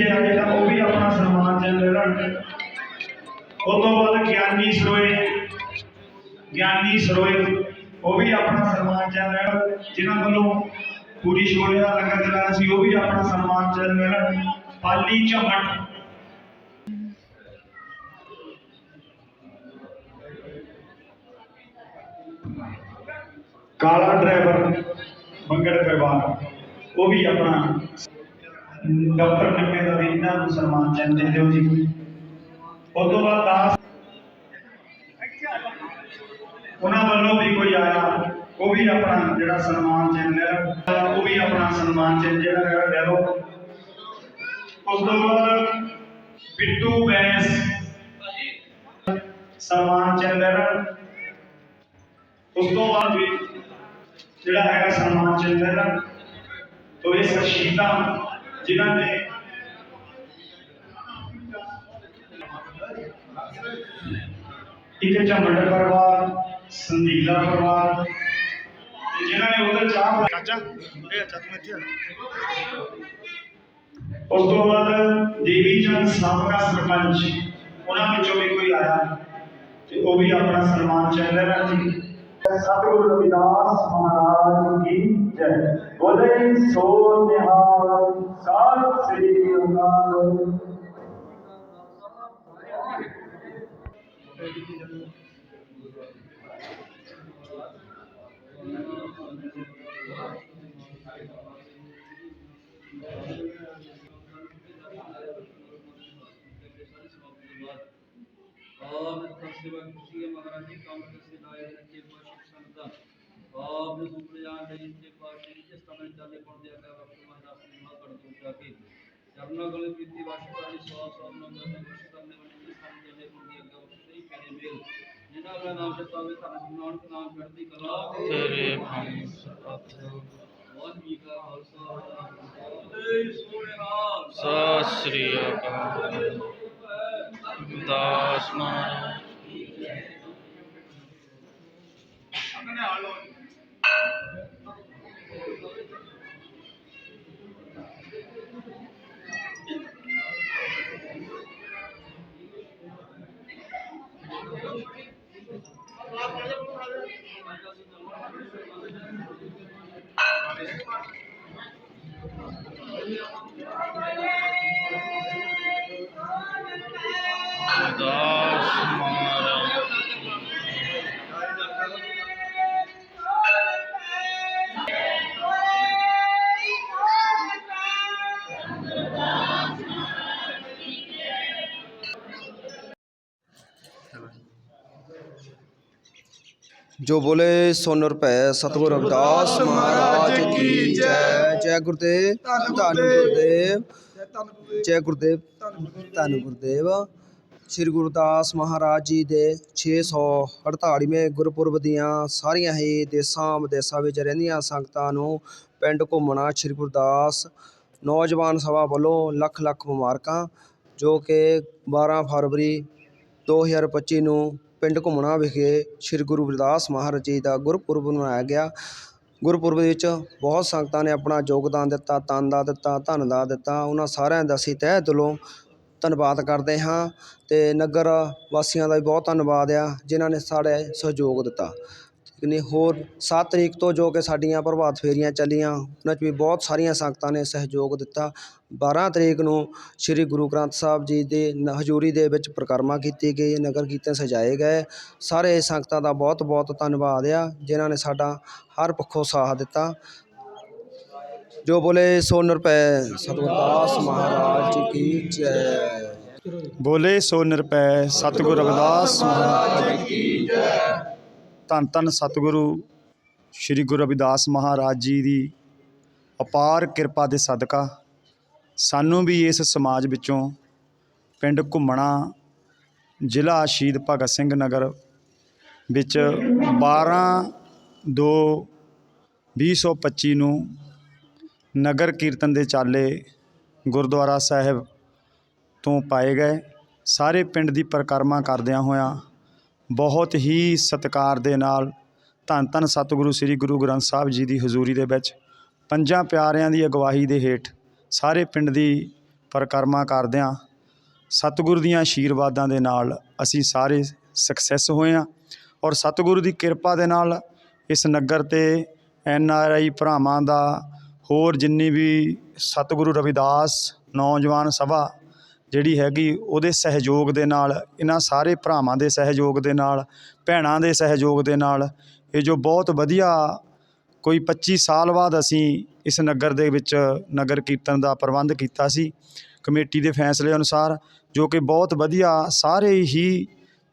ਜੇ ਆਏ ਤਾਂ ਉਹ ਵੀ ਆਪਣਾ ਸਨਮਾਨ ਚਿੰਨ੍ਹ ਲੈਣ ਉਹ ਤੋਂ ਬਾਅਦ ਗਿਆਨੀ ਸਰੋਏ ਗਿਆਨੀ ਸਰੋਏ, ਉਹ ਵੀ ਆਪਣਾ ਸਨਮਾਨ ਚਿੰਨ੍ਹ ਲੈਣ ਜਿਨ੍ਹਾਂ ਵੱਲੋਂ ਪੂਰੀ ਸ਼ੋਲੇ ਦਾ ਲੰਗਰ ਚਲਾਇਆ ਸੀ, ਉਹ ਵੀ ਆਪਣਾ ਸਨਮਾਨ ਚਿੰਨ੍ਹ ਲੈਣ ਪਾਲੀ ਝਮਟ। ਕਾਲਾ ਡਰਾਈਵਰ ਮੰਗੜ ਪਰਿਵਾਰ, ਉਹ ਵੀ ਆਪਣਾ ਡਾਕਟਰ ਨਿੰਮੇ ਦਾ ਵੀ ਇਹਨਾਂ ਨੂੰ ਸਨਮਾਨ ਚਿੰਨ੍ਹ ਦੇ ਦਿਓ ਜੀ ਉਸ ਤੋਂ ਬਾਅਦ ਦਾਸ ਉਹਨਾਂ ਵੱਲੋਂ ਵੀ ਕੋਈ ਆਇਆ ਉਹ ਵੀ ਆਪਣਾ ਜਿਹੜਾ ਸਨਮਾਨ ਚਿੰਨ੍ਹ ਲੈ ਉਹ ਵੀ ਆਪਣਾ ਸਨਮਾਨ ਚਿੰਨ੍ਹ ਜਿਹੜਾ ਹੈਗਾ ਲੈ ਲਓ ਉਸ ਤੋਂ ਬਾਅਦ ਬਿੱਟੂ ਬੈਂਸ ਸਨਮਾਨ ਚਿੰਨ੍ਹ ਲੈ ਲੈਣ ਉਸ ਤੋਂ ਬਾਅਦ ਵੀ ਜਿਹੜਾ ਹੈਗਾ ਸਨਮਾਨ ਚਿੰਨ੍ਹ ਲੈ ਲੈਣ ਤੋ ਇਹ ਸ਼ਖਸੀਅਤਾਂ ਜਿਨ੍ਹਾਂ ਨੇ ਇੱਕ ਝੰਮੜ ਪਰਿਵਾਰ ਸੰਦੀਲਾ ਪਰਿਵਾਰ ਤੇ ਜਿਨ੍ਹਾਂ ਨੇ ਉਧਰ ਚਾਹ ਬਣਾ- ਚਾਚਾ ਇਹ ਚਾਚਾ ਤੂੰ ਇੱਥੇ ਆ ਉਸ ਤੋਂ ਬਾਅਦ ਦੇਵੀ ਚੰਦ ਸਾਬਕਾ ਸਰਪੰਚ ਉਹਨਾਂ ਵਿੱਚੋਂ ਵੀ ਕੋਈ ਆਇਆ ਤੇ ਉਹ ਵੀ ਆਪਣਾ ਸਨਮਾਨ ਚਿੰਨ੍ਹ ਲੈ ਲੈਣ ਜੀ ਸਤਿਗੁਰੂ ਰਵਿਦਾਸ ਮਹਾਰਾਜ ਕੀ ਜੈ ਬੋਲੇ ਸੋ ਨਿਹਾਲ ਆਪ ਨੇ ਸੇਵਾ ਕੀਤੀ ਹੈ ਮਹਾਰਾਜ ਜੀ ਕੰਮ ਕਿਸੇ ਲਾਏ ਰੱਖੇ ਪਾਸ਼ਾ ਸੰਤਾਂ ਆਪ ਨੇ ਸੁਪਨੇ ਜਾਣ ਦੇ ਜਿੱਤੇ ਪਾਸ਼ਾ ਜੀ ਜਿਸ ਤਰ੍ਹਾਂ ਚਾਲੇ ਪੜਦੇ ਆ ਵਕਤ ਮਹਾਰਾਜ ਨੇ ਮਾ ਕਰ ਦੋ ਜਾ ਕੇ ਚਰਨਾ ਗਲੇ ਕੀਤੀ ਵਾਸ਼ਾ ਕਰੀ ਸਵਾ ਸਵਾ ਨੂੰ ਗਲੇ ਵਸ਼ ਕਰਨੇ ਵਾਲੇ ਜਿਸ ਤਰ੍ਹਾਂ ਚਾਲੇ ਪੜਦੇ ਆ ਵਕਤ ਸਹੀ ਪੈਣੇ ਮੇਲ ਜਿਨ੍ਹਾਂ ਦਾ ਨਾਮ ਜਪਾ ਵੇ ਤਾਂ ਨਾਨਕ ਨਾਮ ਚੜ੍ਹਦੀ ਕਲਾ ਤੇਰੇ ਹੰਸ ਵਾਹਿਗੁਰੂ ਕਾ ਖਾਲਸਾ ਬੋਲੇ ਸੋਹਣੇ ਹਾਲ ਸਤਿ ਸ੍ਰੀ ਅਕਾਲ ਦਾਸ ਮਹਾਰਾਜ ਦਾਸ ਮਹਾਰਾਜ ਜੋ ਬੋਲੇ ਸੋ ਨਿਰਭੈ ਸਤਿਗੁਰ ਰਵਿਦਾਸ ਸ੍ਰੀ ਗੁਰਦਾਸ ਮਹਾਰਾਜ ਜੀ ਦੇ 648ਵੇਂ ਗੁਰਪੁਰਬ ਦੀਆਂ ਸਾਰੀਆਂ ਹੀ ਦੇਸਾਂ ਵਿਦੇਸਾਂ ਵਿੱਚ ਰਹਿੰਦੀਆਂ ਸੰਗਤਾਂ ਨੂੰ ਪਿੰਡ ਘੁੰਮਣਾ ਸ੍ਰੀ ਗੁਰਦਾਸ ਨੌਜਵਾਨ ਸਭਾ ਵੱਲੋਂ ਲੱਖ ਲੱਖ ਮੁਬਾਰਕਾਂ, ਜੋ ਕਿ 12 ਫਰਵਰੀ 2025 ਨੂੰ ਪਿੰਡ ਘੁੰਮਣਾ ਵਿਖੇ ਸ੍ਰੀ ਗੁਰੂ ਗੁਰਦਾਸ ਮਹਾਰਾਜ ਜੀ ਦਾ ਗੁਰਪੁਰਬ ਮਨਾਇਆ ਗਿਆ। ਗੁਰਪੁਰਬ ਵਿੱਚ ਬਹੁਤ ਸੰਗਤਾਂ ਨੇ ਆਪਣਾ ਯੋਗਦਾਨ ਦਿੱਤਾ, ਤਨ ਦਾ ਦਿੱਤਾ, ਧਨ ਦਾ ਦਿੱਤਾ। ਉਹਨਾਂ ਸਾਰਿਆਂ ਦਾ ਅਸੀਂ ਤਹਿ ਦਿਲੋਂ ਧੰਨਵਾਦ ਕਰਦੇ ਹਾਂ ਅਤੇ ਨਗਰ ਵਾਸੀਆਂ ਦਾ ਵੀ ਬਹੁਤ ਧੰਨਵਾਦ ਆ, ਜਿਨ੍ਹਾਂ ਨੇ ਸਾਡੇ ਸਹਿਯੋਗ ਦਿੱਤਾ। ਠੀਕ ਨਹੀਂ ਹੋਰ ਸੱਤ ਤਰੀਕ ਤੋਂ ਜੋ ਕਿ ਸਾਡੀਆਂ ਪ੍ਰਭਾਤ ਫੇਰੀਆਂ ਚੱਲੀਆਂ, ਉਹਨਾਂ 'ਚ ਵੀ ਬਹੁਤ ਸਾਰੀਆਂ ਸੰਗਤਾਂ ਨੇ ਸਹਿਯੋਗ ਦਿੱਤਾ। 12 ਤਰੀਕ ਨੂੰ ਸ੍ਰੀ ਗੁਰੂ ਗ੍ਰੰਥ ਸਾਹਿਬ ਜੀ ਦੇ ਨ- ਹਜ਼ੂਰੀ ਦੇ ਵਿੱਚ ਪਰਿਕਰਮਾ ਕੀਤੀ ਗਈ, ਨਗਰ ਕੀਰਤਨ ਸਜਾਏ ਗਏ। ਸਾਰੇ ਸੰਗਤਾਂ ਦਾ ਬਹੁਤ ਬਹੁਤ ਧੰਨਵਾਦ ਆ, ਜਿਨ੍ਹਾਂ ਨੇ ਸਾਡਾ ਹਰ ਪੱਖੋਂ ਸਾਥ ਦਿੱਤਾ। ਜੋ ਬੋਲੇ ਸੋ ਨਿਰਭੈ ਸਤਿਗੁਰਦਾਸ ਮਹਾਰਾਜ ਜੀ ਕੀ ਜੈ। ਬੋਲੇ ਸੋ ਨਿਰਭੈ ਸਤਿਗੁਰ ਰਵਿਦਾਸ ਮਹਾਰਾਜ ਕੀ ਧੰਨ ਧੰਨ ਸਤਿਗੁਰੂ ਸ੍ਰੀ ਗੁਰੂ ਰਵਿਦਾਸ ਮਹਾਰਾਜ ਜੀ ਦੀ ਅਪਾਰ ਕਿਰਪਾ ਦੇ ਸਦਕਾ ਸਾਨੂੰ ਵੀ ਇਸ ਸਮਾਜ ਵਿੱਚੋਂ ਪਿੰਡ ਘੁੰਮਣਾ, ਜ਼ਿਲ੍ਹਾ ਸ਼ਹੀਦ ਭਗਤ ਸਿੰਘ ਨਗਰ ਵਿੱਚ 12 2 2025 ਨੂੰ ਨਗਰ ਕੀਰਤਨ ਦੇ ਚਾਲੇ ਗੁਰਦੁਆਰਾ ਸਾਹਿਬ ਤੋਂ ਪਾਏ ਗਏ। ਸਾਰੇ ਪਿੰਡ ਦੀ ਪਰਿਕਰਮਾ ਕਰਦਿਆਂ ਹੋਇਆਂ ਬਹੁਤ ਹੀ ਸਤਿਕਾਰ ਦੇ ਨਾਲ ਧੰਨ ਧੰਨ ਸਤਿਗੁਰੂ ਸ੍ਰੀ ਗੁਰੂ ਗ੍ਰੰਥ ਸਾਹਿਬ ਜੀ ਦੀ ਹਜ਼ੂਰੀ ਦੇ ਵਿੱਚ ਪੰਜਾਂ ਪਿਆਰਿਆਂ ਦੀ ਅਗਵਾਈ ਦੇ ਹੇਠ ਸਾਰੇ ਪਿੰਡ ਦੀ ਪਰਿਕਰਮਾ ਕਰਦਿਆਂ ਸਤਿਗੁਰੂ ਦੀਆਂ ਆਸ਼ੀਰਵਾਦਾਂ ਦੇ ਨਾਲ ਅਸੀਂ ਸਾਰੇ ਸਕਸੈਸ ਹੋਏ ਹਾਂ ਔਰ ਸਤਿਗੁਰੂ ਦੀ ਕਿਰਪਾ ਦੇ ਨਾਲ ਇਸ ਨਗਰ ਤੇ ਐਨ ਆਰ ਆਈ ਭਰਾਵਾਂ ਦਾ ਹੋਰ ਜਿੰਨੀ ਵੀ ਸਤਿਗੁਰੂ ਰਵਿਦਾਸ, ਨੌਜਵਾਨ ਸਭਾ ਜਿਹੜੀ ਹੈਗੀ, ਉਹਦੇ ਸਹਿਯੋਗ ਦੇ ਨਾਲ, ਇਹਨਾਂ ਸਾਰੇ ਭਰਾਵਾਂ ਦੇ ਸਹਿਯੋਗ ਦੇ ਨਾਲ, ਭੈਣਾਂ ਦੇ ਸਹਿਯੋਗ ਦੇ ਨਾਲ, ਇਹ ਜੋ ਬਹੁਤ ਵਧੀਆ ਕੋਈ 25 ਸਾਲ ਬਾਅਦ ਅਸੀਂ ਇਸ ਨਗਰ ਦੇ ਵਿੱਚ ਨਗਰ ਕੀਰਤਨ ਦਾ ਪ੍ਰਬੰਧ ਕੀਤਾ ਸੀ, ਕਮੇਟੀ ਦੇ ਫੈਸਲੇ ਅਨੁਸਾਰ, ਜੋ ਕਿ ਬਹੁਤ ਵਧੀਆ ਸਾਰੇ ਹੀ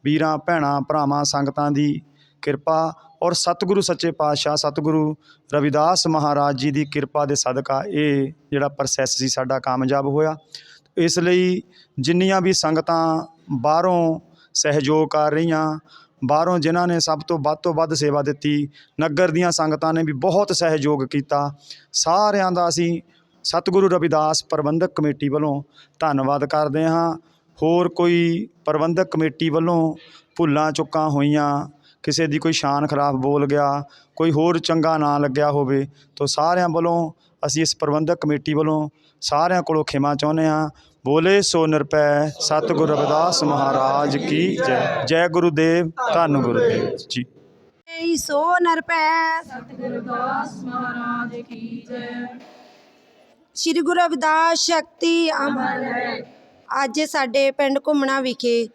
ਵੀਰਾਂ, ਭੈਣਾਂ, ਭਰਾਵਾਂ, ਸੰਗਤਾਂ ਦੀ ਕਿਰਪਾ ਔਰ ਸਤਿਗੁਰੂ ਸੱਚੇ ਪਾਤਸ਼ਾਹ, ਸਤਿਗੁਰੂ ਰਵਿਦਾਸ ਮਹਾਰਾਜ ਜੀ ਦੀ ਕਿਰਪਾ ਦੇ ਸਦਕਾ ਇਹ ਜਿਹੜਾ ਪ੍ਰੋਸੈਸ ਸੀ ਸਾਡਾ ਕਾਮਯਾਬ ਹੋਇਆ। ਇਸ ਲਈ ਜਿੰਨੀਆਂ ਵੀ ਸੰਗਤਾਂ ਬਾਹਰੋਂ ਸਹਿਯੋਗ ਕਰ ਰਹੀਆਂ, ਬਾਹਰੋਂ ਜਿਨ੍ਹਾਂ ਨੇ ਸਭ ਤੋਂ ਵੱਧ ਤੋਂ ਵੱਧ ਸੇਵਾ ਦਿੱਤੀ, ਨਗਰ ਦੀਆਂ ਸੰਗਤਾਂ ਨੇ ਵੀ ਬਹੁਤ ਸਹਿਯੋਗ ਕੀਤਾ, ਸਾਰਿਆਂ ਦਾ ਅਸੀਂ ਸਤਿਗੁਰੂ ਰਵਿਦਾਸ ਪ੍ਰਬੰਧਕ ਕਮੇਟੀ ਵੱਲੋਂ ਧੰਨਵਾਦ ਕਰਦੇ ਹਾਂ। ਹੋਰ ਕੋਈ ਪ੍ਰਬੰਧਕ ਕਮੇਟੀ ਵੱਲੋਂ ਭੁੱਲਾਂ ਚੁੱਕਾਂ ਹੋਈਆਂ ਕਿਸੇ ਦੀ ਕੋਈ ਸ਼ਾਨ ਖਰਾਬ ਬੋਲ ਗਿਆ, ਕੋਈ ਹੋਰ ਚੰਗਾ ਨਾ ਲੱਗਿਆ ਹੋਵੇ, ਤਾਂ ਸਾਰਿਆਂ ਵੱਲੋਂ ਅਸੀਂ ਇਸ ਪ੍ਰਬੰਧਕ ਕਮੇਟੀ ਵੱਲੋਂ ਸਾਰਿਆਂ ਕੋਲੋਂ ਖਿਮਾ ਚਾਹੁੰਦੇ ਹਾਂ, ਬੋਲੇ ਸੋ ਨਿਰਪੈ ਸਤਿਗੁਰੂ ਰਵਿਦਾਸ ਮਹਾਰਾਜ ਕੀ ਜੈ। ਜੈ ਗੁਰੂਦੇਵ, ਧੰਨ ਗੁਰੂਦੇਵ ਜੀ। ਏ ਸੋ ਨਰਪੈ ਸਤਿਗੁਰੂ ਦਾਸ ਮਹਾਰਾਜ ਕੀ ਜੈ। ਸ੍ਰੀ ਗੁਰੂ ਰਵਿਦਾਸ ਸ਼ਕਤੀ ਅਮਰ ਹੈ। ਅੱਜ ਸਾਡੇ ਪਿੰਡ ਘੁੰਮਣਾ ਵਿਖੇ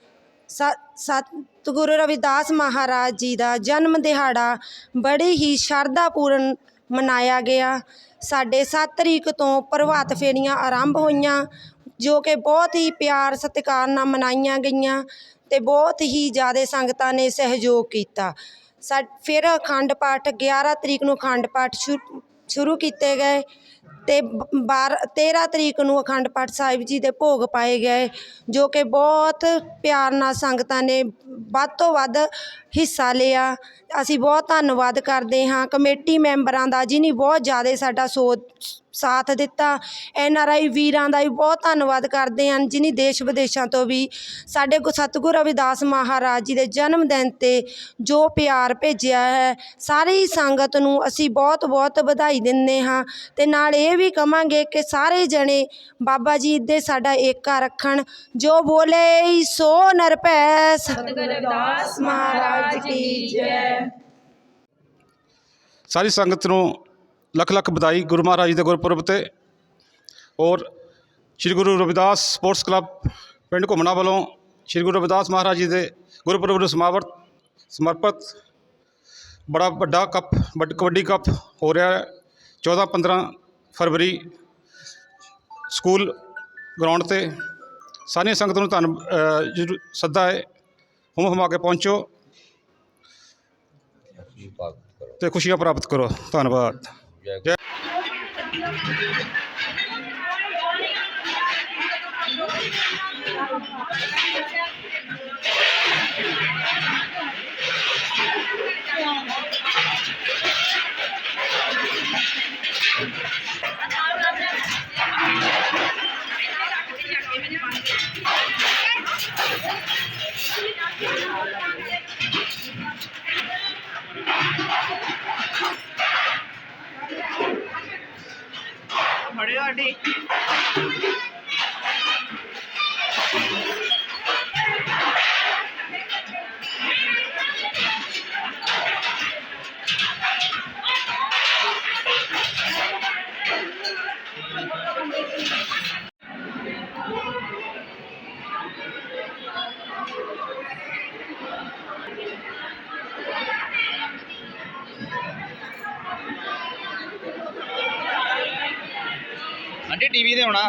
ਸ- ਸਤਿਗੁਰੂ ਰਵਿਦਾਸ ਮਹਾਰਾਜ ਜੀ ਦਾ ਜਨਮ ਦਿਹਾੜਾ ਬੜੇ ਹੀ ਸ਼ਰਧਾ ਪੂਰਨ ਮਨਾਇਆ ਗਿਆ। ਸਾਡੇ ਸੱਤ ਤਰੀਕ ਤੋਂ ਪ੍ਰਭਾਤ ਫੇਰੀਆਂ ਆਰੰਭ ਹੋਈਆਂ, ਜੋ ਕਿ ਬਹੁਤ ਹੀ ਪਿਆਰ ਸਤਿਕਾਰ ਨਾਲ ਮਨਾਈਆਂ ਗਈਆਂ ਅਤੇ ਬਹੁਤ ਹੀ ਜ਼ਿਆਦਾ ਸੰਗਤਾਂ ਨੇ ਸਹਿਯੋਗ ਕੀਤਾ। ਸਾ ਫਿਰ ਅਖੰਡ ਪਾਠ 11 ਤਰੀਕ ਨੂੰ ਅਖੰਡ ਪਾਠ ਸ਼ੁ- ਸ਼ੁਰੂ ਕੀਤੇ ਗਏ। ਤੇ 12 13 ਤਰੀਕ ਨੂੰ ਅਖੰਡ ਪਾਠ ਸਾਹਿਬ ਜੀ ਦੇ ਭੋਗ ਪਾਏ ਗਏ, ਜੋ ਕਿ ਬਹੁਤ ਪਿਆਰ ਨਾਲ ਸੰਗਤਾਂ ਨੇ ਵੱਧ ਤੋਂ ਵੱਧ ਹਿੱਸਾ ਲਿਆ। ਅਸੀਂ ਬਹੁਤ ਧੰਨਵਾਦ ਕਰਦੇ ਹਾਂ ਕਮੇਟੀ ਮੈਂਬਰਾਂ ਦਾ ਜਿਹਨੇ ਬਹੁਤ ਜ਼ਿਆਦਾ ਸਾਡਾ ਸੋਚ ਸਾਥ ਦਿੱਤਾ। ਐਨ ਆਰ ਆਈ ਵੀਰਾਂ ਦਾ ਵੀ ਬਹੁਤ ਧੰਨਵਾਦ ਕਰਦੇ ਹਨ ਜਿਨੀ ਦੇਸ਼ ਵਿਦੇਸ਼ਾਂ ਤੋਂ ਵੀ ਸਾਡੇ ਗੁ- ਸਤਿਗੁਰੂ ਰਵਿਦਾਸ ਮਹਾਰਾਜ ਜੀ ਦੇ ਜਨਮ ਦਿਨ ਤੇ ਜੋ ਪਿਆਰ ਭੇਜਿਆ ਹੈ ਸਾਰੀ ਸੰਗਤ ਨੂੰ ਅਸੀਂ ਬਹੁਤ ਬਹੁਤ ਵਧਾਈ ਦਿੰਦੇ ਹਾਂ ਤੇ ਨਾਲ ਇਹ ਵੀ ਕਵਾਂਗੇ ਕਿ ਸਾਰੇ ਜਣੇ ਬਾਬਾ ਜੀ ਦੇ ਸਾਡਾ ਏਕਾ ਰੱਖਣ। ਜੋ ਬੋਲੇ ਸੋ ਨਰਪੈ ਸਤਿਗੁਰੂ ਰਵਿਦਾਸ ਮਹਾਰਾਜ ਕੀ ਜੈ। ਸਾਰੀ ਸੰਗਤ ਨੂੰ ਲੱਖ ਲੱਖ ਵਧਾਈ ਗੁਰੂ ਮਹਾਰਾਜ ਜੀ ਦੇ ਗੁਰਪੁਰਬ ਤੇ ਔਰ ਸ੍ਰੀ ਗੁਰੂ ਰਵਿਦਾਸ ਸਪੋਰਟਸ ਕਲੱਬ ਪਿੰਡ ਘੁੰਮਣਾ ਵੱਲੋਂ ਸ੍ਰੀ ਗੁਰੂ ਰਵਿਦਾਸ ਮਹਾਰਾਜ ਜੀ ਦੇ ਗੁਰਪੁਰਬ ਨੂੰ ਸਮਾਵਰਤ ਸਮਰਪਿਤ ਬੜਾ ਵੱਡਾ ਕੱਪ ਵੱਡ- ਕਬੱਡੀ ਕੱਪ ਹੋ ਰਿਹਾ ਹੈ 14 15 ਫਰਵਰੀ ਸਕੂਲ ਗਰਾਊਂਡ ਤੇ ਸਾਰੀਆਂ ਸੰਗਤ ਨੂੰ ਧੰਨ ਅ, ਜ਼ਰੂ- ਸੱਦਾ ਹੈ ਹੁਮ ਹੁਮਾ ਕੇ ਪਹੁੰਚੋ ਤੇ ਖੁਸ਼ੀਆਂ ਪ੍ਰਾਪਤ ਕਰੋ ਧੰਨਵਾਦ ਜੈ Thank you. ਸਮਾਰਟ ਟੀਵੀ ਤੇ ਹੋਣਾ